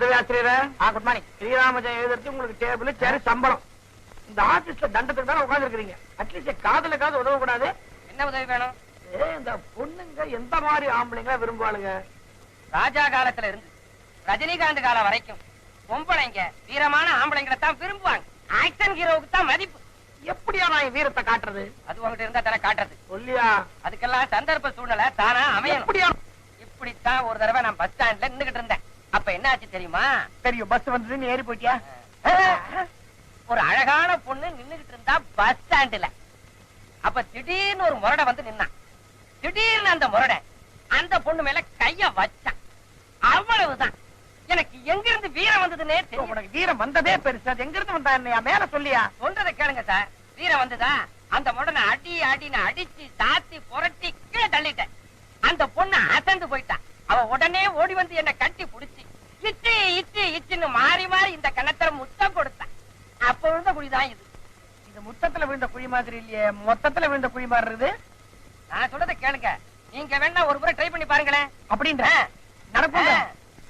உதவி ஆசிரியரே. Good morning Sri Rama Jayam எழுதுறது உங்களுக்கு டேபிள் சேரு சம்பளம். இந்த ஆபீஸ்ல தண்டத்துக்கு தானே உட்கார்ந்து இருக்கிறீங்க அட்லீஸ்ட் காதலுக்காவது உதவ கூடாது என்ன உதவி வேணும்? ஏ இந்த பொண்ணுங்க எந்த மாதிரி ஆம்பளைங்க விரும்புவாளுங்க? ராஜா காலத்துல இருந்து ரஜினிகாந்த் காலம் வரைக்கும் பொம்பளைங்க வீரமான ஆம்பளைங்களை தான் விரும்புவாங்க. ஆக்ஷன் ஹீரோவுக்கு தான் மதிப்பு. எப்படியா நான் வீரத்தை காட்டுறது? அது உங்ககிட்ட இருந்தா தானே காட்டுறது. சொல்லியா? அதுக்கெல்லாம் சந்தர்ப்ப சூழ்நிலை தானா எப்படியா? இப்படித்தான் ஒரு தடவை நான் பஸ் ஸ்டாண்ட்ல நின்னுகிட்டு இருந்தேன். அப்ப என்ன ஆச்சு தெரியுமா? தெரியும் பஸ் வந்தது நீ ஏறி போயிட்டியா? ஒரு அழகான பொண்ணு நின்னுகிட்டு இருந்தா பஸ் ஸ்டாண்ட்ல அப்ப திடீர்னு ஒரு முரடை வந்து நின்னான் திடீர்னு அந்த முரடை அந்த பொண்ணு மேல கைய வச்சான். அவ்வளவுதான். எனக்கு எங்க இருந்து வீரம் வந்ததுன்னே தெரியும். உனக்கு வீரம் வந்ததே பெருசு. அது எங்க இருந்து வந்தா என்னையா? மேல சொல்லியா? சொல்றதை கேளுங்க சார். வீரம் வந்ததா? அந்த முடனை அடி அடின்னு அடிச்சு சாத்தி புரட்டி கீழே தள்ளிட்டேன். அந்த பொண்ணு அசந்து போயிட்டா. அவ உடனே ஓடி வந்து என்ன கட்டி புடிச்சு இச்சு இச்சு இச்சுன்னு மாறி மாறி இந்த கணத்துல முத்தம் கொடுத்தான். அப்ப விழுந்த குழிதான் இது. இது முத்தத்துல விழுந்த குழி மாதிரி இல்லையே மொத்தத்துல விழுந்த குழி மாதிரி இருக்குது? நான் சொல்றதை கேளுங்க. நீங்க வேணா ஒரு முறை ட்ரை பண்ணி பாருங்களேன். அப்படின்ற. நடக்கும்.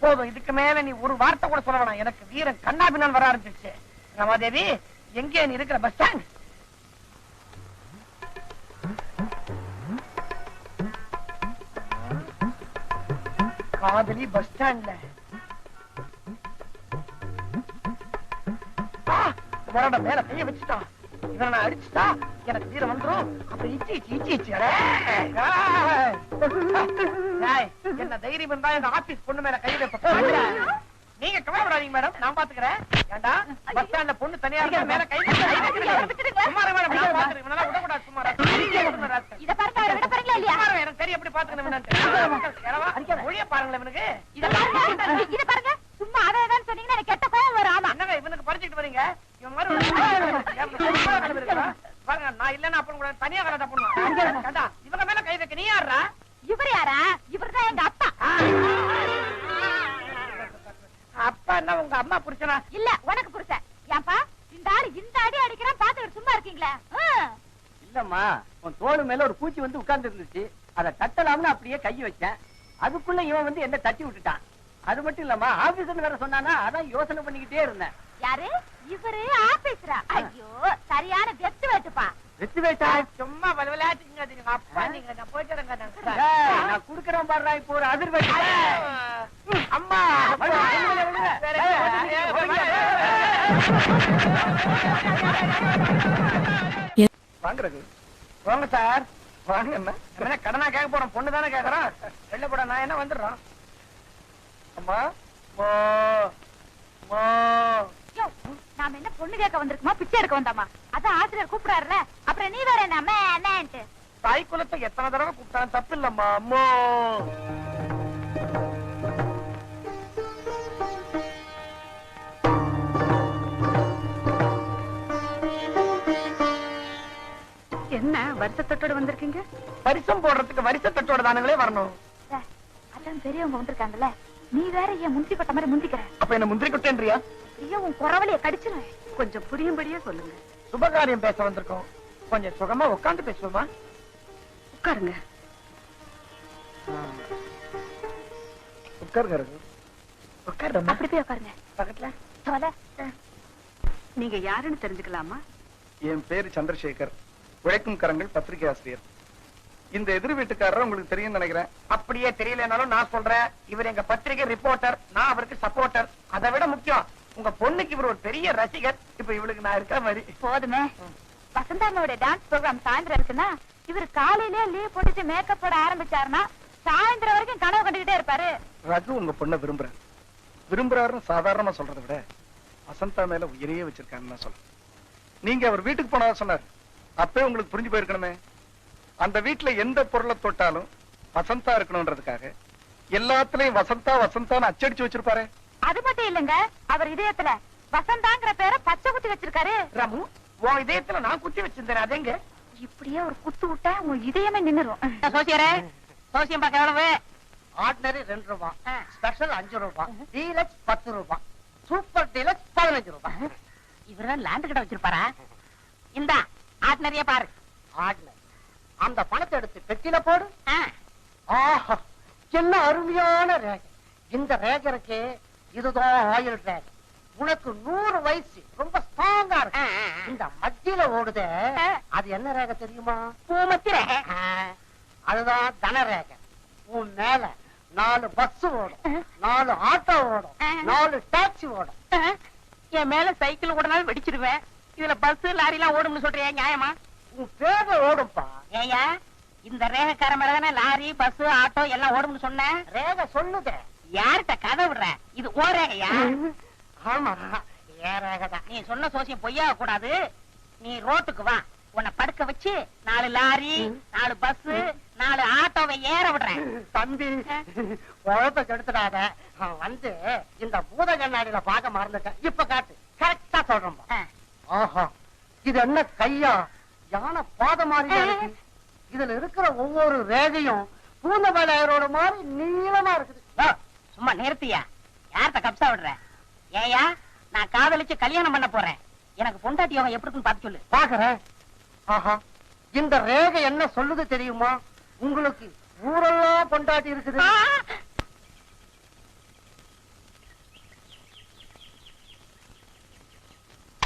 போதும் இதுக்கு மேல நீ ஒரு வார்த்தை கூட சொல்ல வேணாம். எனக்கு வீரன் கண்ணா பின்னால் வர ஆரம்பிச்சிருச்சு. ரமாதேவி எங்கே நீ இருக்கிற பஸ் ஸ்டாண்ட் காதலி பஸ் ஸ்டாண்ட்ல உன்னோட மேல கைய வச்சுட்டான். இவனை நான் அடிச்சுட்டா எனக்கு வீரம் வந்துரும். அப்புறம் இச்சி இச்சி இச்சி இச்சி. என்ன தைரியம் இருந்தா எங்க ஆபீஸ் பொண்ணு மேல கை வைப்ப நீங்க கவலைப்படாதீங்க மேடம். நான் பாத்துக்கிறேன். ஏண்டா? பஸ் ஸ்டாண்ட்ல பொண்ணு தனியா இருந்தா மேல கை இரு மேடம். நான் பாத்துக்கிறேன். இவனால விடக்கூடாது சும்மா இரு. இத பாருங்க விட போறீங்களா இல்லையா? சும்மா இரு, எனக்கு தெரியும் எப்படி பாத்துக்கணும். மொழிய பாருங்களேன் இவனுக்கு? இத பாருங்க. இத பாருங்க. சும்மா அதை தான் சொன்னீங்கன்னா எனக்கு கெட்ட கோவம் வரும். ஆமா. என்னங்க இவனுக்கு பறிச்சுட்டு வரீங்க? நான் இல்லன்னா அப்புறம் கூட தனியா கலாட்டா பண்ணுவான் இவங்க மேல கை வைக்க நீ யாரா? இவர் யாரா எங்க அப்பா. அப்பா என்ன உங்க அம்மா புடிச்சனா இல்ல உனக்கு புருஷன் ஏன்பா இந்த ஆளு இந்த அடி அடிக்கிறான் பாத்துக்கிட்டு சும்மா இருக்கீங்களே. இல்லம்மா உன் தோடு மேல ஒரு பூச்சி வந்து உட்கார்ந்து இருந்துச்சு அதை தட்டலாம்னு அப்படியே கை வச்சேன். அதுக்குள்ள இவன் வந்து என்ன தட்டி விட்டுட்டான். அது மட்டும் இல்லம்மா ஆபீசர் வேற சொன்னானா அதான் யோசனை பண்ணிக்கிட்டே இருந்தேன். யாரு இவரு ஆபீஸ்ரா ஐயோ சரியான வெத்து வெட்டுப்பா வெச்சு வேட்டா சும்மா விளையாட்டுங்க நீங்க அப்பா நீங்க நான் போயிட்டு வரேங்க நான். குடுக்கறேன் பாடுறா இப்போ ஒரு அதிர் வெட்டு அம்மா வாங்குறது வாங்க சார் வாங்க என்ன கடனா கேட்க போறோம் பொண்ணு தானே கேக்குறோம் வெளில போட நான் என்ன வந்துடுறோம் அம்மா மோ மோ நாம என்ன பொண்ணு கேட்க வந்திருக்குமா? பிச்சை எடுக்க வந்தாமா? அதான் ஆசிரியர் கூப்பிடாருல அப்புறம் நீ வேற என்ன? அம்மா என்னன்ட்டு. தாய் குலத்தை எத்தனை தடவை கூப்பிட்டாலும் தப்பு இல்லம்மா அம்மோ. என்ன வருஷத்தோட வந்திருக்கீங்க? பரிசம் போடுறதுக்கு வரிசத்தட்டோட தானுங்களே வரணும். அதான் பெரியவங்க வந்திருக்காங்கல்ல. நீ வேற ஏன் முந்தி கொட்ட மாதிரி முந்திக்கிற. அப்ப என்ன முந்திரி குட்டேன்றியா? ஐயோ உன் குறவலைய கடிச்சிருவேன் கொஞ்சம் புரியும்படியா சொல்லுங்க. சுபகாரியம் பேச வந்திருக்கோம். கொஞ்சம் சுகமா உட்கார்ந்து பேசுவோமா? உட்காருங்க. உட்காருங்க. ரகு. உட்காருமா அப்படி போய் உட்காருங்க. பக்கத்துல. தொலை நீங்க யாருன்னு தெரிஞ்சுக்கலாமா? என் பேரு சந்திரசேகர். உழைக்கும் கரங்கள் பத்திரிகை ஆசிரியர். இந்த எதிர் வீட்டுக்காரர் உங்களுக்கு தெரியும் நினைக்கிறேன். அப்படியே தெரியலனாலும் நான் சொல்றேன். இவர் எங்க பத்திரிகை ரிப்போர்ட்டர் நான் அவருக்கு சப்போர்ட்டர் அதை விட முக்கியம் உங்க பொண்ணுக்கு இவர் ஒரு பெரிய ரசிகர். இப்ப இவளுக்கு நான் இருக்கிற மாதிரி. போதுமே. வசந்தாமாவோட டான்ஸ் ப்ரோக்ராம் சாயந்தரம் இருக்குன்னா இவர் காலையிலே லீவ் போட்டுட்டு மேக்கப் போட ஆரம்பிச்சாருன்னா சாயந்தரம் வரைக்கும் கனவு கண்டுகிட்டே இருப்பாரு. ரகு உங்க பொண்ணை விரும்புறேன் விரும்புறாருன்னு சாதாரணமா சொல்றதை விட வசந்தா மேல உயிரையே வச்சிருக்காருன்னு நான் சொல்றேன். நீங்க அவர் வீட்டுக்கு போனதா சொன்னார். அப்பவே உங்களுக்கு புரிஞ்சு போயிருக்கணுமே. அந்த வீட்டுல எந்த பொருளை தொட்டாலும் வசந்தா இருக்கணும்ன்றதுக்காக எல்லாத்துலயும் வசந்தா வசந்தான்னு அச்சடிச்சு வச்சிருப்பாரு. அது மட்டும் இல்லங்க. அவர் இதயத்துல வசந்தாங்கிற பேரை பச்சை குத்தி வச்சிருக்காரு. ரமு உன் இதயத்துல நான் குத்தி வச்சிருந்தேன் அது எங்க? இப்படியே ஒரு குத்து விட்டா உன் இதயமே நின்னுரும். சோசியரே சோசியம் பார்க்க எவ்வளவு? ஆர்டினரி ரெண்டு ரூபாய் ஸ்பெஷல் அஞ்சு ரூபாய் டீலக்ஸ் பத்து ரூபாய் சூப்பர் டீலக்ஸ் பதினஞ்சு ரூபாய் இவரெல்லாம் லேண்ட் கிட்ட வச்சிருப்பாரா? இந்த ஆர்டினரியே பாரு. ஆர்டினரி. அந்த பணத்தை எடுத்து பெட்டியில போடு. ஆஹா என்ன அருமையான ரேகை. இந்த ரேகருக்கு இதுதான் ஆயில் ரேக. உனக்கு நூறு வயசு ரொம்ப ஸ்ட்ராங்கா இருக்கு. இந்த மத்தியில ஓடுதே. அது என்ன ரேகை தெரியுமா? பூமத்தி ரேகை. அதுதான் தன ரேகை. உன் மேல நாலு பஸ் ஓடும். நாலு ஆட்டோ ஓடும். நாலு டாக்ஸி ஓடும். என் மேல சைக்கிள் ஓடனாலும் வெடிச்சிருவேன். இதுல பஸ் லாரி எல்லாம் ஓடும்னு சொல்றியா நியாயமா? உன் பேர்ல ஓடும்பா. ஏயா இந்த ரேகைக்கார மேல தானே லாரி பஸ் ஆட்டோ எல்லாம் ஓடும்னு சொன்னேன் ரேகை சொல்லுதே. யார்கிட்ட கதை விடுற? இது ஓ ரேகையா? ஆமா ஏன் ரேகை தான் நீ சொன்ன சோசியம் பொய்யாக கூடாது. நீ ரோட்டுக்கு வா. உன்னை படுக்க வச்சு நாலு லாரி நாலு பஸ் நாலு ஆட்டோவை ஏற விடுறேன். தம்பி குழப்ப கெடுத்துடாத. வந்து இந்த பூத கண்ணாடியில பார்க்க மறந்துட்டேன். இப்ப காட்டு. கரெக்டா சொல்றேன் ஆ. ஆஹா இது என்ன கையா? யானை பாத மாதிரி இதுல இருக்கிற ஒவ்வொரு ரேகையும் பூந்த வேலையரோட மாதிரி நீளமா இருக்குது. சும்மா நிறுத்தியா? யார்கிட்ட கப்சா விடுற ஏயா நான் காதலிச்சு கல்யாணம் பண்ண போறேன். எனக்கு பொண்டாட்டி யோகம் எப்படி இருக்குன்னு பார்த்து சொல்லு. பாக்குறேன். ஆஹா இந்த ரேகை என்ன சொல்லுது தெரியுமா? உங்களுக்கு ஊரெல்லாம் கொண்டாட்டி இருக்குது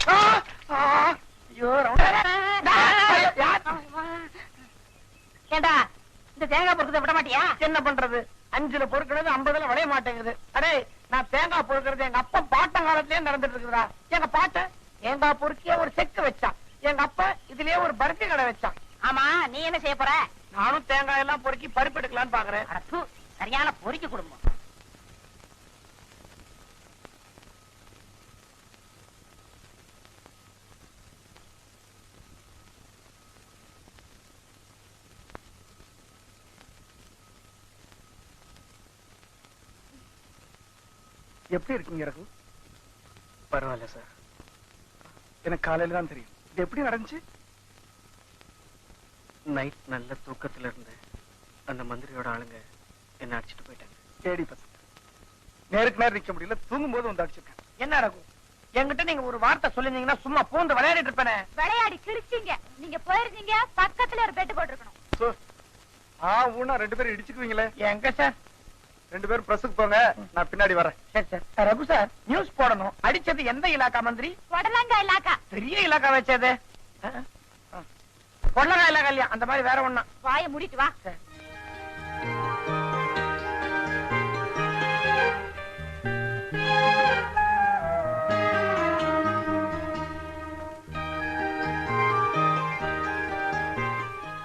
ஆ, ஆ, ஐயோ, ரவுண்டா. ஏண்டா இந்த தேங்காய் பொறுக்கதை விட மாட்டியா? என்ன பண்றது? அஞ்சுல பொறுக்கிறது ஐம்பதுல விளைய மாட்டேங்குது. அடே நான் தேங்காய் பொறுக்கிறது எங்க அப்பா பாட்டங்காலத்திலே நடந்துட்டு இருக்குதுடா. எங்க பாட்ட தேங்காய் பொறுக்கிய ஒரு செக்கு வச்சான். எங்க அப்பா இதுலயே ஒரு பருத்தி கடை வச்சான். ஆமா நீ என்ன செய்ய போற? நானும் தேங்காய் எல்லாம் பொறுக்கி பருப்பு எடுக்கலாம்னு பாக்குறேன். சரியான பொறுக்கி குடும்பம் எப்படி இருக்கீங்க ரகு? பரவாயில்ல சார் எனக்கு காலையில தான் தெரியும். இது எப்படி நடந்துச்சு? நைட் நல்ல தூக்கத்துல இருந்தேன். அந்த மந்திரியோட ஆளுங்க என்ன அடிச்சிட்டு போயிட்டாங்க. கேடி பசங்க நேருக்கு நேரம் நிக்க முடியல தூங்கும் போது வந்து அடிச்சிருக்கேன். என்ன ரகு? என்கிட்ட நீங்க ஒரு வார்த்தை சொல்லிருந்தீங்கன்னா சும்மா பூந்து விளையாடிட்டு இருப்பேனே. விளையாடி கிழிச்சீங்க நீங்க போயிருந்தீங்க பக்கத்துல ஒரு பெட்டு போட்டிருக்கணும். ஆ ஊனா ரெண்டு பேரும் இடிச்சுக்குவீங்களே? எங்க சார் ரெண்டு பேரும் பிரஸுக்கு போங்க. நான் பின்னாடி வரேன். சரி சார் ரகு சார் நியூஸ் போடணும். அடிச்சது எந்த இலாக்கா மந்திரி? உடலங்கா இல்லாக்கா பெரிய இலாக்கா வச்சது. பொள்ளகா இலாக்கா இல்லையா? அந்த மாதிரி வேற ஒண்ணா. வாயை மூடிட்டு வா.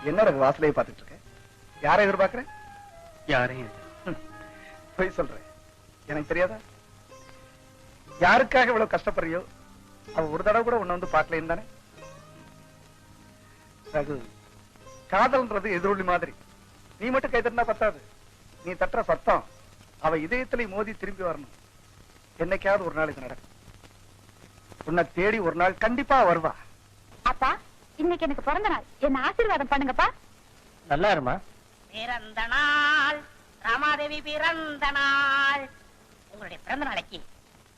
என்ன ரகு வாசலையை பார்த்துட்டு இருக்கேன் யாரை எதிர்பார்க்கறேன் யாரையும் இல்ல. போய் சொல்றேன். எனக்கு தெரியாதா? யாருக்காக இவ்வளவு கஷ்டப்படுறியோ அவ ஒரு தடவை கூட உன்னை வந்து பார்க்கலையும் தானே? ரகு காதல்ன்றது எதிரொலி மாதிரி. நீ மட்டும் கை தட்டினா பத்தாது. நீ தட்டுற சத்தம் அவ இதயத்துல மோதி திரும்பி வரணும். என்னைக்காவது ஒரு நாள் இது நடக்கும். உன்னை தேடி ஒரு நாள் கண்டிப்பா வருவா. அப்பா இன்னைக்கு எனக்கு பிறந்த நாள். என்ன ஆசீர்வாதம் பண்ணுங்கப்பா. நல்லா இருமா? பிறந்த நாள். ராமாதேவி பிறந்த நாள். உங்களுடைய பிறந்த நாளைக்கு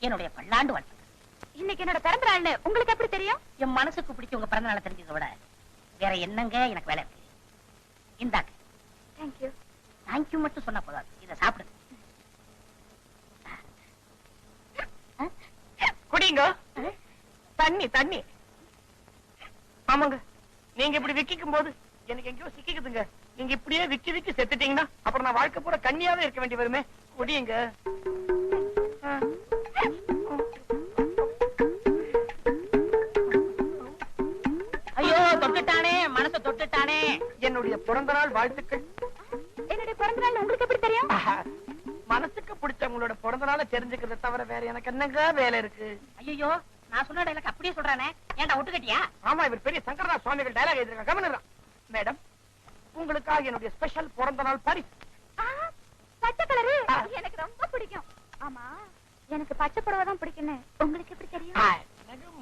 என்னுடைய பல்லாண்டு வாழ்த்து. இன்னைக்கு என்னோட பிறந்த நாள்னு உங்களுக்கு எப்படி தெரியும்? என் மனசுக்கு பிடிச்ச உங்க பிறந்த நாளை தெரிஞ்சதை விட வேற என்னங்க எனக்கு வேலை இருக்கு இந்தாங்க. தேங்க்யூ தேங்க்யூ மட்டும் சொன்னா போதாது. இதை சாப்பிடுங்க. குடிங்க. தண்ணி தண்ணி. ஆமாங்க. நீங்க இப்படி விக்கிக்கும் போது எனக்கு எங்கேயோ சிக்கிக்குதுங்க. நீங்க இப்படியே விக்கி விக்கி செத்துட்டீங்கன்னா அப்புறம் நான் வாழ்க்கை பூரா கண்ணியாவே இருக்க வேண்டி வருமே. குடியுங்க. ஐயோ தொட்டுட்டானே மனசை தொட்டுட்டானே. என்னுடைய பிறந்த நாள் வாழ்த்துக்கள். என்னுடைய பிறந்த நாள் உங்களுக்கு எப்படி தெரியும். மனசுக்கு பிடிச்சவங்களோட பிறந்த நாளை தெரிஞ்சுக்கிறத தவிர வேற எனக்கு என்னங்க வேலை இருக்கு? ஐயோ நான் சொன்ன டைலாக் அப்படியே சொல்றானே. ஏன்டா ஒட்டுக்கட்டியா? ஆமா இவர் பெரிய சங்கரதாஸ் சுவாமிகள் டயலாக் எழுதிருக்காங்க கவனிடுறான் மேடம் உங்களுக்காக என்னுடைய ஸ்பெஷல் பிறந்த நாள் பரிசு பச்சை கலரு. எனக்கு ரொம்ப பிடிக்கும். ஆமா எனக்கு பச்சை புடவை தான் பிடிக்கும்னு. உங்களுக்கு எப்படி தெரியும்?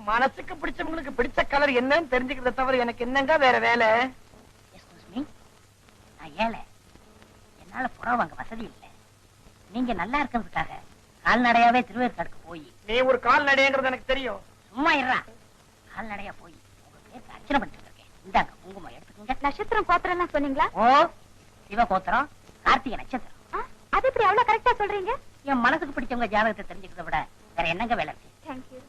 மனசுக்கு பிடிச்சவங்களுக்கு பிடிச்ச கலர் என்னன்னு தெரிஞ்சுக்கிறத தவிர எனக்கு என்னங்க வேற வேலை? நான் ஏழை என்னால புடவை வாங்க வசதி இல்லை. நீங்க நல்லா இருக்கிறதுக்காக கால்நடையாவே திருவேற்காடுக்கு போய். நீ ஒரு கால்நடைங்கிறது எனக்கு தெரியும். சும்மா இருறா கால்நடையா போய் உங்க பேருக்கு அர்ச்சனை பண்ணிட்டு இருக்கேன் இந்தாங்க குங்குமம் எடுத்துக்கோங்க நட்சத்திரம் கோத்திரம் எல்லாம் சொன்னீங்களா? ஓ சிவகோத்திரம் கார்த்திகை நட்சத்திரம். அது எப்படி அவ்வளவு கரெக்டா சொல்றீங்க? என் மனசுக்கு பிடிச்சவங்க ஜாதகத்தை தெரிஞ்சுக்கிறத விட வேற என்னங்க வேலை இருக்கு? தேங்க்யூ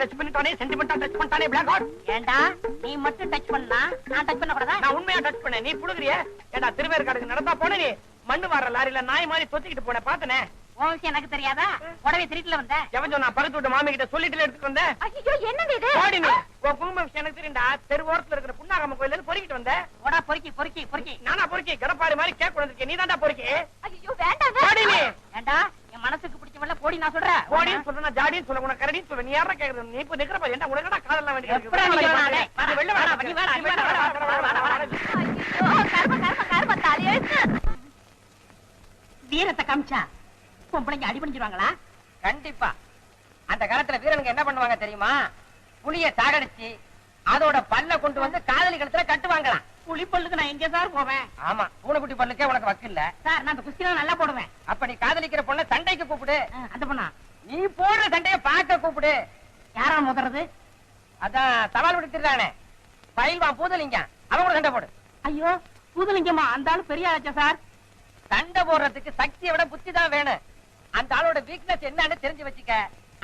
டச் பண்ணிட்டானே சென்டிமெண்டா டச் பண்ணிட்டானே பிளாக் ஏண்டா நீ மட்டும் டச் பண்ணா நான் டச் பண்ண கூடாதா நான் உண்மையா டச் பண்ணேன். நீ புடுங்குறிய ஏடா திருவேற்காடுக்கு நடந்தா போன நீ? மண்ணு வார லாரியில நாய் மாதிரி தொத்திக்கிட்டு போன பாத்தனே உன் விஷயம் எனக்கு தெரியாதா? உடவே திருட்டுல வந்த. எவன் சொன்னா பக்கத்து விட்டு மாமி கிட்ட சொல்லிட்டு எடுத்துட்டு வந்தேன் ஐயோ இது? ஓடி உன் குடும்ப விஷயம் எனக்கு தெரியும்டா தெரு ஓரத்துல இருக்கிற புண்ணாகம்ம கோயில்ல இருந்து பொறுக்கிட்டு வந்தேன் ஓடா பொறுக்கி பொறுக்கி பொறுக்கி. நானா பொறுக்கி? கடப்பாரி மாதிரி கேக் கொண்டு நீ தான்டா பொறுக்கி? ஐயோ வேண்டாங்க. ஓடி நீ. ஏண்டா என் மனசுக்கு பிடிச்சவள போடி நான் சொல்றேன். ஓடின்னு சொல்றேன் ஜாடின்னு சொல்ல உனக்கு கரடின்னு சொல்ல நீ யாரா கேக்குறது? நீ இப்ப நிக்கிற பாரு என்ன காதல்லாம் வேண்டிய வேணா, நீ நீ. ஐயோ கர்ம கர்ம கர்ம தலையெழுத்து வீரத்தை காமிச்சா? பொம்பளைங்க அடி பண்ணிடுவாங்களா கண்டிப்பா. அந்த காலத்துல வீரனுங்க என்ன பண்ணுவாங்க தெரியுமா? புலிய சாகடிச்சு அதோட பல்ல கொண்டு வந்து காதலி கழுத்துல கட்டுவாங்களாம். புலி பல்லுக்கு நான் எங்க சார் போவேன்? ஆமா பூனைக்குட்டி பல்லுக்கே உனக்கு வக்கு இல்ல. சார் நான் அந்த குஸ்திலாம் நல்லா போடுவேன். அப்ப நீ காதலிக்கிற பொண்ண சண்டைக்கு கூப்பிடு. அந்த பொண்ணா? நீ போடுற சண்டைய பார்க்க கூப்பிடு. யாரா முதறது? அதான் சவால் விடுத்துறானே பயில்வான் பூதலிங்க அவன் கூட சண்டை போடு. ஐயோ புதுலிங்கம்மா அந்த ஆளு பெரிய ஆச்சா சார்? சண்டை போடுறதுக்கு சக்தியை விட புத்தி தான் வேணும். அந்த ஆளோட வீக்னஸ் என்னன்னு தெரிஞ்சு வச்சுக்க.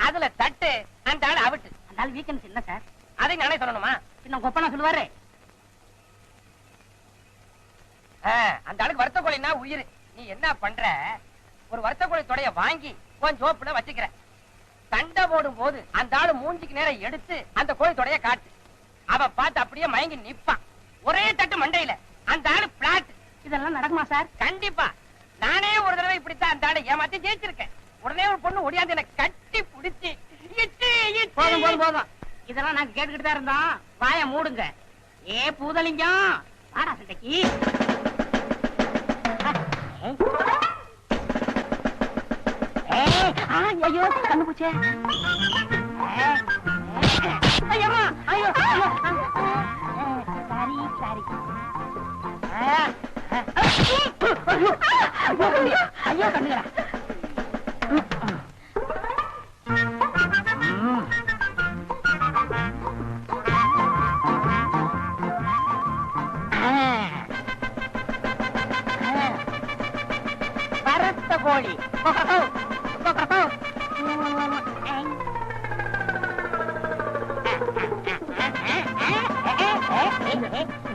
அதுல தட்டு அந்த ஆள் அவுட்டு. அந்த ஆள் வீக்கெண்ட்ஸ் என்ன சார் அதை நானே சொல்லணுமா? இன்னும் கொப்பனா சொல்லுவாரு? அந்த ஆளுக்கு வருத்த கோழின்னா உயிர். நீ என்ன பண்ற? ஒரு வருத்த கோழி தொடைய வாங்கி உன் ஜோப்புல வச்சுக்கிற. சண்டை போடும் போது அந்த ஆளு மூஞ்சிக்கு நேரம் எடுத்து அந்த கோழி தொடைய காட்டு. அவன் பார்த்து அப்படியே மயங்கி நிப்பான். ஒரே தட்டு மண்டையில. அந்த ஆளு பிளாட் இதெல்லாம் நடக்குமா சார் கண்டிப்பா. நானே ஒரு தடவை இப்படித்தான் அந்த ஆளை ஏமாத்தி ஜெயிச்சிருக்கேன். உடனே ஒரு பொண்ணு ஒடியாந்து என்ன கட்டி புடிச்சு. போதும் போதும் போதும். இதெல்லாம் நாங்க கேட்டுக்கிட்டு தான் இருந்தோம் வாய மூடுங்க. ஏ பூதலிங்கம் வாடா சண்டைக்கு. ஐயோ கண்ணு பூச்சே. ஐயோ ஐயோ. Sorry sorry. ஐயோ ஐயோ ஐயோ கண்ணுங்களா வறுத்த கோழி One,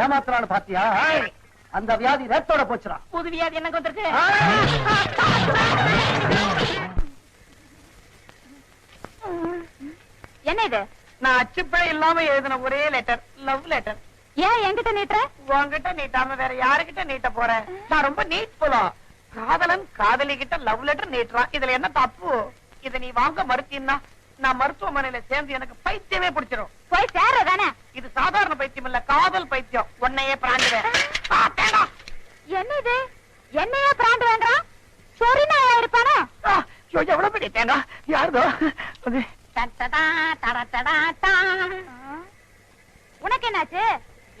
ஏமாத்துறான்னு பாத்தியா? அந்த வியாதி ரத்தோட போச்சுடா. புது வியாதி எனக்கு வந்திருக்கு என்ன இது? நான் அச்சுப்பே இல்லாம எழுதின ஒரே லெட்டர் லவ் லெட்டர் ஏன் என்கிட்ட நீட்டுற? உன்கிட்ட நீட்டாம வேற யாருகிட்ட நீட்ட போறேன் நான் ரொம்ப நீட் போலாம் காதலன் காதலி கிட்ட லவ் லெட்டர் நீட்டுறான். இதுல என்ன தப்பு? இத நீ வாங்க மறுத்தீன்னா நான் மருத்துவமனையில சேர்ந்து எனக்கு பைத்தியமே பிடிச்சிரும். போய் சேர தானே? இது சாதாரண பைத்தியம் இல்ல காதல் பைத்தியம். உன்னையே பிராண்டுவேன். என்ன இது என்னையே பிராண்ட் வேண்டாம் சொரி நாயா இருப்பானா எவ்வளவு பெரிய தேங்காய் யாருதோ. உனக்கு என்னாச்சு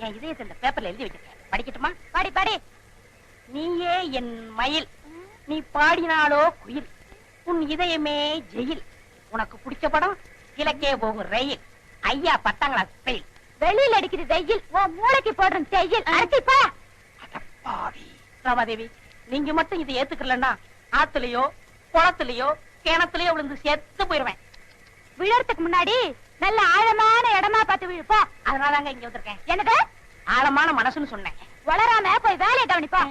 என் இதயத்தை இந்த பேப்பர்ல எழுதி வச்சிருக்கேன். படிக்கட்டுமா? படி படி. நீயே என் மயில். நீ பாடினாலோ குயில். உன் இதயமே ஜெயில். உனக்கு பிடிச்ச படம் கிழக்கே போகும் ரயில். ஐயா பத்தாம் கிளாஸ் ஃபெயில் வெளியில அடிக்குது வெயில் உன் மூளைக்கு போடுறேன் செய்யில் அரைச்சிப்பா ராமாதேவி நீங்க மட்டும் இதை ஏத்துக்கலன்னா ஆத்துலயோ குளத்துலயோ கிணத்துலயோ விழுந்து செத்து போயிருவேன். விழறதுக்கு முன்னாடி நல்ல ஆழமான இடமா பார்த்து விழுப்பா அதனாலதாங்க இங்க வந்திருக்கேன். என்னது? ஆழமான மனசுன்னு சொன்னேன். வளராம போய் வேலையை கவனிப்பா.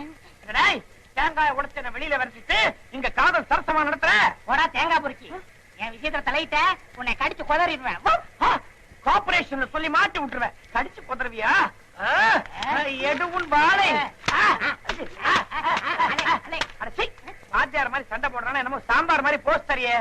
தேங்காயை உடைச்சு வெளியில வரைச்சிட்டு இங்க காதல் சரசமா நடத்துற? தேங்காய் பொறுக்கி. என் விஷயத்துல தலையிட்ட உன்னை கடிச்சு குதறிடுவேன் கார்பரேஷன்ல சொல்லி மாட்டி விட்டுருவேன் கடிச்சு குதறவியா எடுவும் வாத்தியார் மாதிரி சண்டை போடுறானா என்னமோ சாம்பார் மாதிரி போஸ்ட் தரியே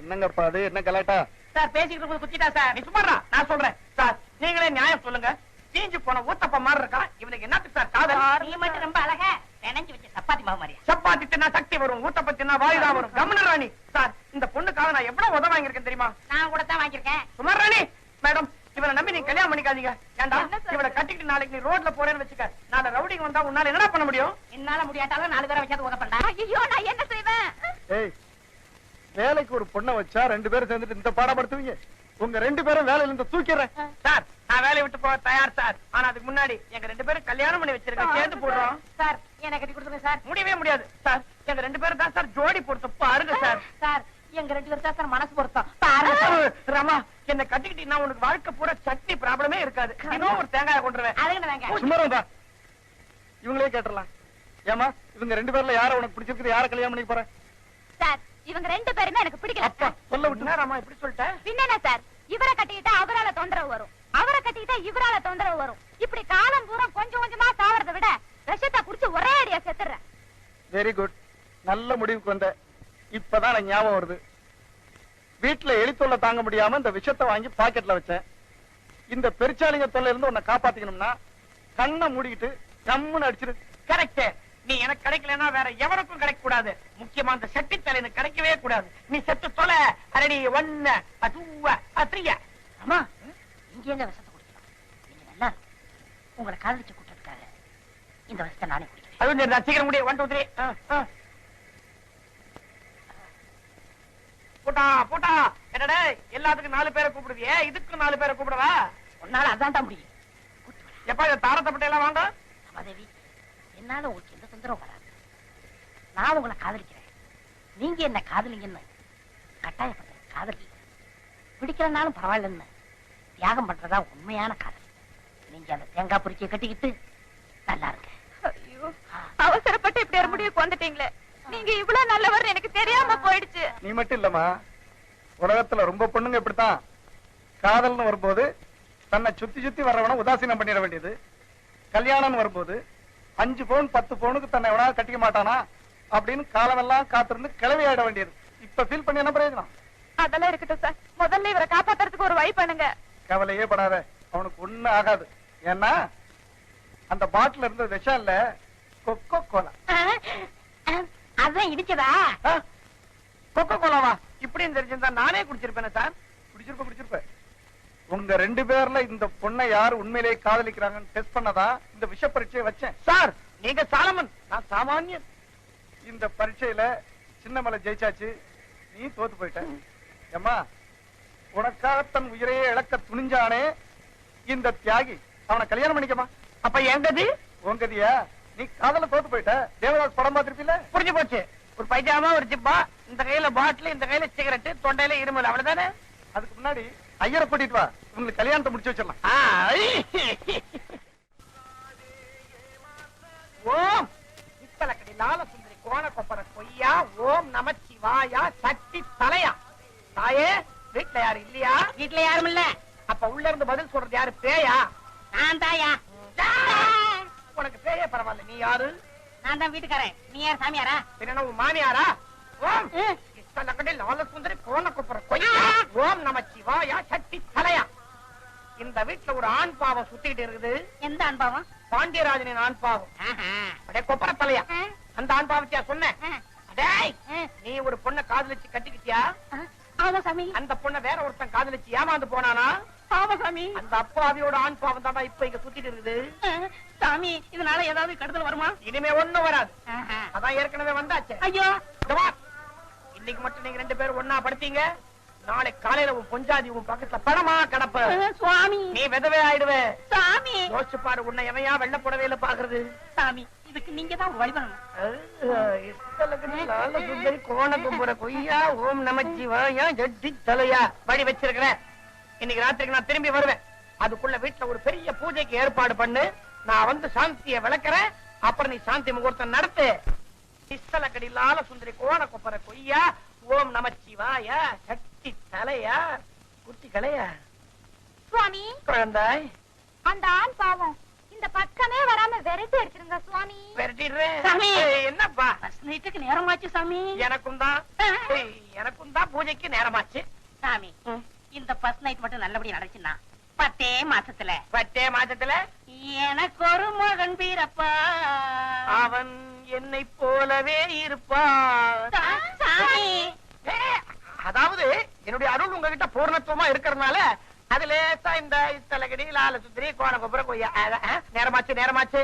என்னங்கப்பா அது என்ன கலாட்டா சார் பேசிக்கிட்டு இருக்கும்போது குத்திட்டா சார் நீ சும்மாடா நான் சொல்றேன் சார் நீங்களே நியாயம் சொல்லுங்க தீஞ்சு போன ஊத்தப்ப மாதிரி இருக்கான் இவனுக்கு என்னத்துக்கு சார் காதல் நீ மட்டும் ரொம்ப அழகா நினைஞ்சு வச்ச சப்பாத்தி மாவு சப்பாத்தி தின்னா சக்தி வரும் ஊத்தப்ப தின்னா வாயுதா வரும். கமன ராணி. சார் இந்த பொண்ணுக்காக நான் எவ்வளவு உதவ வாங்கியிருக்கேன் தெரியுமா? நான் கூட தான் வாங்கியிருக்கேன். சுமார் ராணி மேடம் இவனை நம்பி நீங்க கல்யாணம் பண்ணிக்காதீங்க. ஏண்டா என்ன சார்? இவனை இது? கட்டிக்கிட்டு நாளைக்கு நீ ரோட்ல போறேன்னு வச்சுக்க. நாளை ரவுடிங் வந்தா உன்னால என்னடா பண்ண முடியும்? என்னால முடியாட்டாலும் நாலு பேரை வச்சாது உதப்பண்டா ஐயோ நான் என்ன செய்வேன்? ஏய் வேலைக்கு ஒரு பொண்ணை வச்சா ரெண்டு பேரும் சேர்ந்துட்டு இந்த பாடப்படுத்துவீங்க உங்க ரெண்டு பேரும் வேலையில இருந்து தூக்கிறேன் சார் நான் வேலையை விட்டு போக தயார் சார். ஆனா அதுக்கு முன்னாடி எங்க ரெண்டு பேரும் கல்யாணம் பண்ணி வச்சிருக்கேன் சேர்ந்து போடுறோம். சார் என்ன கட்டி கொடுத்துருங்க சார். முடியவே முடியாது சார். எங்க ரெண்டு பேரும் தான் சார் ஜோடி பொறுத்து பாருங்க சார் சார். எங்க ரெண்டு பேரும் தான் சார் மனசு பொருத்தம். பாருங்க. ரமா என்ன கட்டிக்கிட்டீங்கன்னா உனக்கு வாழ்க்கை பூரா சட்னி ப்ராப்ளமே இருக்காது. இன்னும் ஒரு தேங்காய் கொண்டுருவேன். சும்மா இவங்களே கேட்டுறலாம் ஏமா இவங்க ரெண்டு பேர்ல யார உனக்கு பிடிச்சிருக்குது? யார கல்யாணம் பண்ணி போற? சார் இவங்க ரெண்டு பேருமே எனக்கு பிடிக்கல. சொல்ல விட்டு என்ன ரமா இப்படி சொல்லிட்டேன் பின்ன சார்? இவரை கட்டிக்கிட்டா அவரால தொந்தரவு வரும். அவரை கட்டிக்கிட்டா இவரால தொந்தரவு வரும். இப்படி காலம் பூரா கொஞ்சம் கொஞ்சமா சாவறதை விட விஷத்தை குடிச்சு ஒரே அடியா செத்துறேன். வெரி குட் நல்ல முடிவுக்கு வந்த. இப்பதான் ஞாபகம் வருது. வீட்டுல எலி தொல்லை தாங்க முடியாம இந்த விஷத்தை வாங்கி பாக்கெட்ல வச்சேன். இந்த பெருச்சாளிங்க தொல்லை இருந்து உன்னை காப்பாத்திக்கணும்னா கண்ணை மூடிக்கிட்டு கம்முன்னு அடிச்சிரு. கரெக்ட் நீ எனக்கு கிடைக்கலன்னா வேற எவனுக்கும் கிடைக்க கூடாது முக்கியமா அந்த செட்டி தலைனுக்கு கிடைக்கவே கூடாது. நீ செத்து தொலை. அரடி ஒன்னு டூ த்ரீ அம்மா இங்க எங்க விஷத்தை குடிக்கலாம். நீங்க நல்லா. உங்களை காதலிச்சு கூட்டத்துக்காக இந்த விஷத்தை நானே குடிக்கிறேன். அதுவும் சீக்கிரம் முடியும் ஒன் டூ த்ரீ போட்டா போட்டா. என்னடா எல்லாத்துக்கும் நாலு பேரை கூப்பிடுவியே இதுக்கு நாலு பேரை கூப்பிடவா? உன்னால அதான் தான் முடியும். எப்பா இதை தாரத்தப்பட்ட எல்லாம் வேண்டாம் என்னால உங்களுக்கு எந்த தொந்தரவும் வராது நான் உங்களை காதலிக்கிறேன். நீங்க என்ன காதலிங்கன்னு கட்டாயப்படுற காதல் இல்லை. பிடிக்கலனாலும் பரவாயில்லன்னு தியாகம் பண்றதா உண்மையான காதல். நீங்க அந்த தேங்காய் பொறிக்கிய கட்டிக்கிட்டு நல்லா இருங்க. ஐயோ அவசரப்பட்டு இப்படி ஒரு முடிவுக்கு வந்துட்டீங்களே. நீங்க இவ்வளவு நல்லவர் எனக்கு தெரியாம போயிடுச்சு. நீ மட்டும் இல்லம்மா. உலகத்துல ரொம்ப பொண்ணுங்க இப்படித்தான். காதல்னு வரும்போது தன்னை சுத்தி சுத்தி வர்றவன உதாசீனம் பண்ணிட வேண்டியது. கல்யாணம்னு வரும்போது அஞ்சு பவுன் பத்து பவுனுக்கு தன்னை எவனாவது கட்டிக்க மாட்டானா? அப்படின்னு காலமெல்லாம் காத்திருந்து கிளவி ஆயிட வேண்டியது. இப்ப ஃபீல் பண்ணி என்ன பிரயோஜனம்? அதெல்லாம் இருக்கட்டும் சார் முதல்ல இவரை காப்பாத்துறதுக்கு ஒரு வழி பண்ணுங்க. கவலையே படாத. அவனுக்கு ஒண்ணும் ஆகாது. ஏன்னா அந்த பாட்டில் இருந்த விஷம் இல்ல கொக்கோ கோலா அதான் இடிச்சதா? கொக்கோ கோலாவா இப்படின்னு தெரிஞ்சிருந்தா நானே குடிச்சிருப்பேனே சார் குடிச்சிருப்ப குடிச்சிருப்ப. உங்க ரெண்டு பேர்ல இந்த பொண்ணை யார் உண்மையிலேயே காதலிக்கிறாங்கன்னு டெஸ்ட் பண்ணதா? இந்த விஷ பரீட்சையை வச்சேன். சார் நீங்க சாலமன். நான் சாமானியன். இந்த பரீட்சையில சின்னமலை ஜெயிச்சாச்சு. நீ தோத்து போயிட்ட. ஏம்மா உனக்காக தன் உயிரையே இழக்க துணிஞ்சானே இந்த தியாகி. அவனை கல்யாணம் பண்ணிக்கமா அப்ப எங்கது உங்கதியா நீ காதல தோத்து போயிட்ட. தேவதாஸ் படம் பார்த்திருப்பீல புரிஞ்சு போச்சு. ஒரு பைஜாமா ஒரு ஜிப்பா இந்த கையில பாட்டில் இந்த கையில சிகரெட் தொண்டையில இருமல். அவ்வளவுதானே? அதுக்கு முன்னாடி ஐயரை கூட்டிட்டு வா. உங்களுக்கு கல்யாணத்தை முடிச்சு வச்சிடலாம். ஓம். இத்தலக்கடி லால சுந்தரி கோண கொப்பர கொய்யா ஓம் நமச்சிவாயா சக்தி தலையா. தாயே வீட்டுல யாரு இல்லையா? வீட்டுல யாரும் இல்ல. அப்ப உள்ள இருந்து பதில் சொல்றது யாரு? பேயா? நான் தாயா. உனக்கு பேயே பரவாயில்ல. நீ யாரு? நான் தான் வீட்டுக்காரன். நீ யார் சாமியாரா? பின்ன உன் மாமியாரா? ஓம். லால சுந்தரி கோண கொப்பர கொய்யா! ஓம் நமச்சிவாயா சக்தி தலையா இந்த வீட்டுல ஒரு ஆண் பாவம் சுத்திட்டு இருக்குது. எந்த அனுபவம் பாண்டியராஜனின் ஆண் பாவம். அடே கொப்பர தலையா அந்த ஆண் பாவத்தியா சொன்னேன் நீ ஒரு பொண்ண காதலிச்சு கட்டிக்கிட்டியா? ஆமா சாமி அந்த பொண்ண வேற ஒருத்தன் காதலிச்சு ஏமாந்து போனானா? ஆமா சாமி அந்த அப்பாவியோட ஆண் பாவம் தாண்டா இப்ப இங்க சுத்திட்டு இருக்குது. சாமி இதனால ஏதாவது கெடுதல் வருமா? இனிமே ஒண்ணும் வராது. அதான் ஏற்கனவே வந்தாச்சு. ஐயோ. இன்னைக்கு மட்டும் நீங்க ரெண்டு பேரும் ஒன்னா படுத்தீங்க. நாளை காலையில உன் பொஞ்சாதி உன் பக்கத்துல பணமா கிடப்ப. சுவாமி. நீ விதவே ஆயிடுவே. சாமி. யோசிச்சு பாரு உன்னை எவையா வெள்ள புடவையில பாக்குறது? சாமி இதுக்கு நீங்க தான் ஒரு வழி பண்ணணும் சுந்தரி கோண கும்புற கொய்யா ஓம் நமச்சிவாயா ஜட்டி தலையா. வழி வச்சிருக்கிறேன் இன்னைக்கு ராத்திரிக்கு நான் திரும்பி வருவேன். அதுக்குள்ள வீட்டுல ஒரு பெரிய பூஜைக்கு ஏற்பாடு பண்ணு. நான் வந்து சாந்திய விளக்குறேன். அப்புறம் நீ சாந்தி முகூர்த்தம் நடத்து. இஸ்தலக்கடி லால சுந்தரி கோண கொப்பர கொய்யா ஓம் நமச்சிவாயா சட்டி தலையா குட்டி கலையா. சுவாமி. குழந்தாய் அந்த ஆண் பாவம் இந்த பக்கமே வராம விரட்டி அடிச்சிருங்க சுவாமி. விரட்டிடுறேன் சாமி. என்னப்பா? நைட்டுக்கு நேரமாச்சு சாமி. எனக்கும் தான் எனக்கும் தான் பூஜைக்கு நேரமாச்சு. சாமி இந்த ஃபர்ஸ்ட் நைட் மட்டும் நல்லபடியா நடந்துச்சுன்னா பத்தே மாசத்துல. பத்தே மாசத்துல? எனக்கு ஒரு மகன் பீரப்பா அவன் என்னை போலவே ஏ, அதாவது என்னுடைய அருள் உங்ககிட்ட பூர்ணத்துவமா இருக்கிறதுனால அதுல இந்த இத்தலகடி லால சுத்திரி கோண கொப்புற கொய்யா நேரமாச்சு நேரமாச்சு.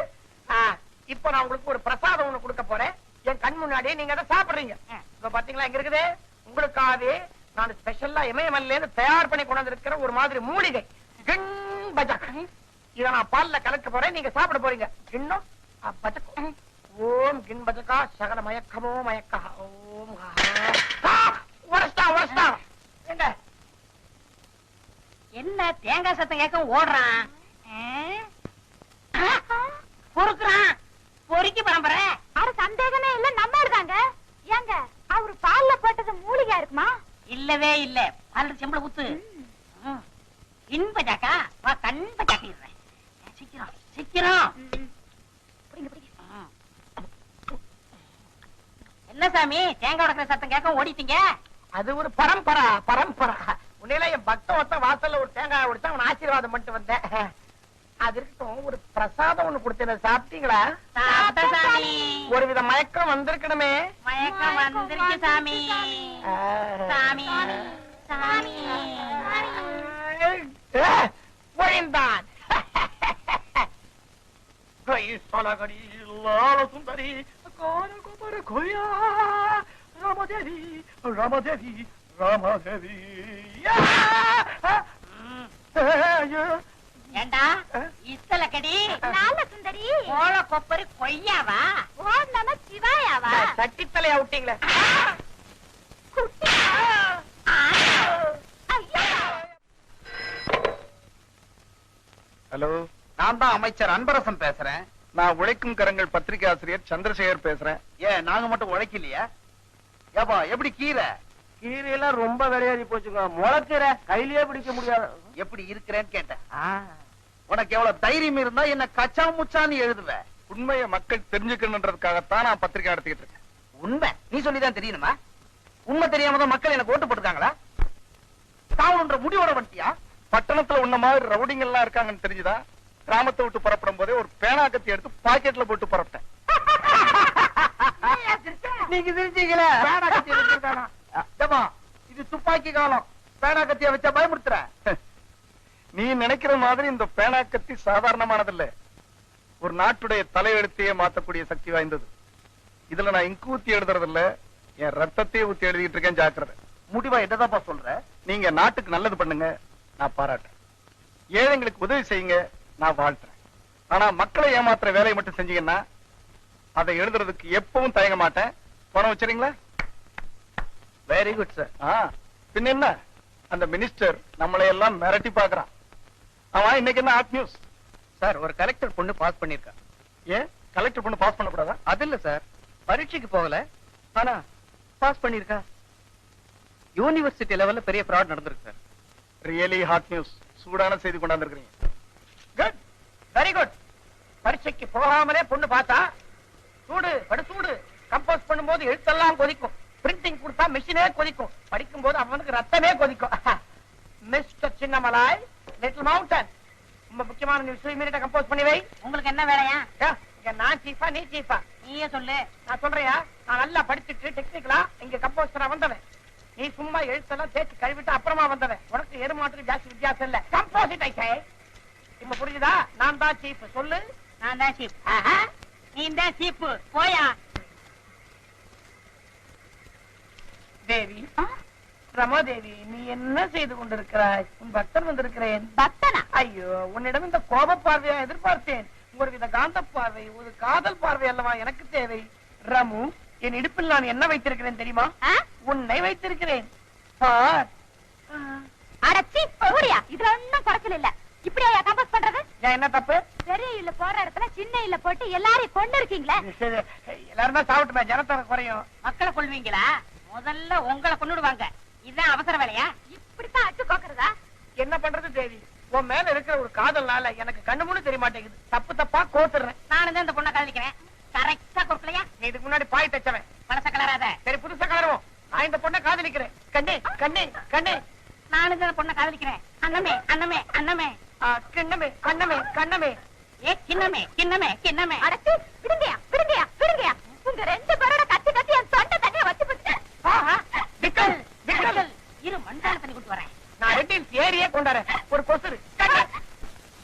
இப்போ நான் உங்களுக்கு ஒரு பிரசாதம் ஒண்ணு கொடுக்க போறேன். என் கண் முன்னாடி நீங்க அதை சாப்பிடுறீங்க. இப்ப பாத்தீங்களா இங்க இருக்குது? உங்களுக்காகவே நான் ஸ்பெஷலா இமயமல்ல இருந்து தயார் பண்ணி கொண்டு வந்திருக்கிற ஒரு மாதிரி மூலிகை இத நான் பால்ல கலக்க போறேன். நீங்க சாப்பிட போறீங்க. அ, பஜக். ஓம் கிண் பஜகா சகல மயக்கமோ மயக்கா. ஓம் உரஸ்டா உரஸ்டா எங்க என்ன? தேங்காய் சத்தம் கேட்க ஓடுறான்? பொறுக்குறான். பொறுக்கி பரம்பரை. அட சந்தேகமே இல்ல. நம்மளுதாங்க ஏங்க அவரு பால்ல போட்டது மூலிகா இருக்குமா? இல்லவே இல்ல. பால் செம்பள ஊத்து ம். இன்ப ஜாக்கா வா கண்ப ஜாக்கிடுறேன் சீக்கிரம் சீக்கிரம். என்ன சாமி? தேங்காய் உடக்கிற சத்தம் கேட்க ஓடிட்டீங்க? அது ஒரு பரம்பரா பரம்பரா. உன்னையில என் பக்தன் ஒருத்தன் வாசல்ல ஒரு தேங்காய் கொடுத்தா அவன் ஆசீர்வாதம் பண்ணிட்டு வந்தேன். அது இருக்கட்டும் ஒரு பிரசாதம் ஒண்ணு கொடுத்தேன். சாப்பிட்டீங்களா? சாப்பிட்ட சாமி. ஒரு வித மயக்கம் வந்திருக்கணுமே. மயக்கம் வந்துருச்சு சாமி. சாமி. சாமி. ஒழிந்தான் சுந்தரி கோர கொய்யா ராமதேவி ராமதேவி ராமதேவி. ஏண்டா இத்தல கடி நால சுந்தரி கோல கொப்பரு கொய்யாவா ஓம் நம சிவாயாவா இந்த சட்டித்தலையா விட்டீங்களே ஹலோ நான் தான் அமைச்சர் அன்பரசன் பேசுறேன் நான் உழைக்கும் கரங்கள் பத்திரிகை ஆசிரியர் சந்திரசேகர் பேசுறேன். ஏன் நாங்க மட்டும் உழைக்கலையா? ஏப்பா எப்படி கீரை? கீரையெல்லாம் ரொம்ப விளையாடி போச்சுங்க. முளைக்கீரை கையிலேயே பிடிக்க முடியாது. எப்படி இருக்கிறேன்னு கேட்டேன். உனக்கு எவ்வளவு தைரியம் இருந்தா என்ன கச்சா முச்சான்னு எழுதுவ. உண்மையை மக்கள் தெரிஞ்சுக்கணுன்றதுக்காகத்தான் நான் பத்திரிகை நடத்திக்கிட்டு இருக்கேன். உண்மை? நீ சொல்லிதான் தெரியணுமா? உண்மை தெரியாம தான் மக்கள் எனக்கு ஓட்டு போட்டுருக்காங்களா? காவலுன்ற முடிவோட வந்துட்டியா? பட்டணத்துல உன்ன மாதிரி ரவுடிங்க எல்லாம் இருக்காங்கன்னு தெரிஞ்சுதா? கிராமத்தை விட்டு புறப்படும் போதே ஒரு பேனா கத்தி எடுத்து பாக்கெட்ல போட்டு புறப்பட்டேன். நீங்க தெரிஞ்சீங்களே பேனா கத்தி எடுத்திருக்கானா? ஏப்பா, இது துப்பாக்கி காலம். பேனா கத்திய வச்சா பயமுறுத்துற? நீ நினைக்கிற மாதிரி இந்த பேனா கத்தி சாதாரணமானதில்ல. ஒரு நாட்டுடைய தலையெழுத்தையே மாத்தக்கூடிய சக்தி வாய்ந்தது. இதுல நான் இங்கு ஊத்தி எழுதுறது இல்ல என் ரத்தத்தையே ஊத்தி எழுதிட்டு இருக்கேன் ஜாக்கிரதை. முடிவா என்னதாப்பா சொல்ற? நீங்க நாட்டுக்கு நல்லது பண்ணுங்க நான் பாராட்டுறேன். ஏழைங்களுக்கு உதவி செய்யுங்க நான் வாழ்த்துறேன். ஆனா மக்களை ஏமாத்துற வேலையை மட்டும் செஞ்சீங்கன்னா அதை எழுதுறதுக்கு எப்பவும் தயங்க மாட்டேன். பணம் வச்சுறீங்களா வெரி குட் சார் ஆ பின்ன என்ன? அந்த மினிஸ்டர் நம்மளை எல்லாம் மிரட்டி பாக்குறான் அவன் இன்னைக்கு என்ன ஹாட் நியூஸ் சார் ஒரு கலெக்டர் பொண்ணு பாஸ் பண்ணிருக்கா ஏன் கலெக்டர் பொண்ணு பாஸ் பண்ணக்கூடாதா? அது இல்ல சார் பரீட்சைக்கு போகல. ஆனா பாஸ் பண்ணிருக்கா யூனிவர்சிட்டி லெவல்ல பெரிய ஃப்ராட் நடந்திருக்கு சார் ரியலி ஹாட் நியூஸ் சூடான செய்தி கொண்டாந்துருக்கீங்க குட் வெரி குட் பரீட்சைக்கு போகாமலே பொண்ணு பார்த்தா சூடு படு சூடு கம்போஸ் பண்ணும்போது எழுத்தெல்லாம் கொதிக்கும். பிரிண்டிங் கொடுத்தா மிஷினே கொதிக்கும். படிக்கும் போது அவனுக்கு ரத்தமே கொதிக்கும். மிஸ்டர் சின்னமலாய் லிட்டில் மவுண்டன் ரொம்ப முக்கியமான நியூஸ் இமீடியட்டா கம்போஸ் பண்ணி வை. உங்களுக்கு என்ன வேலையா? நான் சீஃபா நீ சீஃபா நீயே சொல்லு. நான் சொல்றேயா? நான் நல்லா படிச்சுட்டு டெக்னிக்கலா இங்க கம்போஸ்டரா வந்தவன். நீ சும்மா எழுத்தெல்லாம் தேய்ச்சி கழுவிட்டு அப்புறமா வந்தவன். உனக்கு எருமாட்டுக்கு ஜாஸ்தி வித்தியாசம் இல்ல. கம்போசிட் ஐசே இப்ப புரியுதா நான் தான் சீஃப் சொல்லு. நான் தான் சீப் நீ தான் சீப்பு போயா. தேவி. ரமாதேவி நீ என்ன செய்து கொண்டிருக்கிறாய்? உன் பக்தன் வந்திருக்கிறேன். பக்தனா? ஐயோ உன்னிடம் இந்த கோப பார்வையா எதிர்பார்த்தேன். ஒரு வித காந்த பார்வை ஒரு காதல் பார்வை அல்லவா எனக்கு தேவை? ரமு என் இடுப்பில் நான் என்ன வைத்திருக்கிறேன் தெரியுமா? உன்னை வைத்திருக்கிறேன். அடச்சி இதுல ஒண்ணும் குறைச்சல் இல்ல. இப்படியா கம்போஸ் பண்றது? என்ன தப்பு? பெரிய இல்ல போற இடத்துல சின்ன இல்ல போட்டு எல்லாரையும் கொண்டு இருக்கீங்களே எல்லாரும் சாப்பிட்டுமே ஜனத்தொகை குறையும். மக்களை கொள்வீங்களா முதல்ல உங்களை கொன்னுடுவாங்க. இதுதான் அவசர வேலையா? இப்படித்தான் அட்டு கோக்குறதா? என்ன பண்றது தேவி? உன் மேல இருக்கிற ஒரு காதல்னால எனக்கு கண்ணு மூணு தெரிய மாட்டேங்குது. தப்பு தப்பா கோத்துறேன். நானும் தான் இந்த பொண்ணை காதலிக்கிறேன் கரெக்டா கொடுக்கலையா நீ இதுக்கு முன்னாடி பாய் தச்சவன். பழச கலராத. சரி புதுசா கலருவோம். நான் இந்த பொண்ணை காதலிக்கிறேன். கண்ணே கண்ணே கண்ணே. நானும் இந்த பொண்ணை காதலிக்கிறேன். அண்ணமே அண்ணமே அண்ணமே. கிண்ணமே கண்ணமே கண்ணமே. ஏ கிண்ணமே கிண்ணமே கிண்ணமே. அடச்சி விடுங்கயா விடுங்கயா விடுங்கயா உங்க ரெண்டு பேரோட கத்தி கத்தி என் தொண்டை தண்ணிய வச்சு விக்கல். இரு மண்பான தண்ணி கொடுத்து வரேன். நான் ரெட்டில் ஏரியே கொண்டாறேன் ஒரு கொசுரு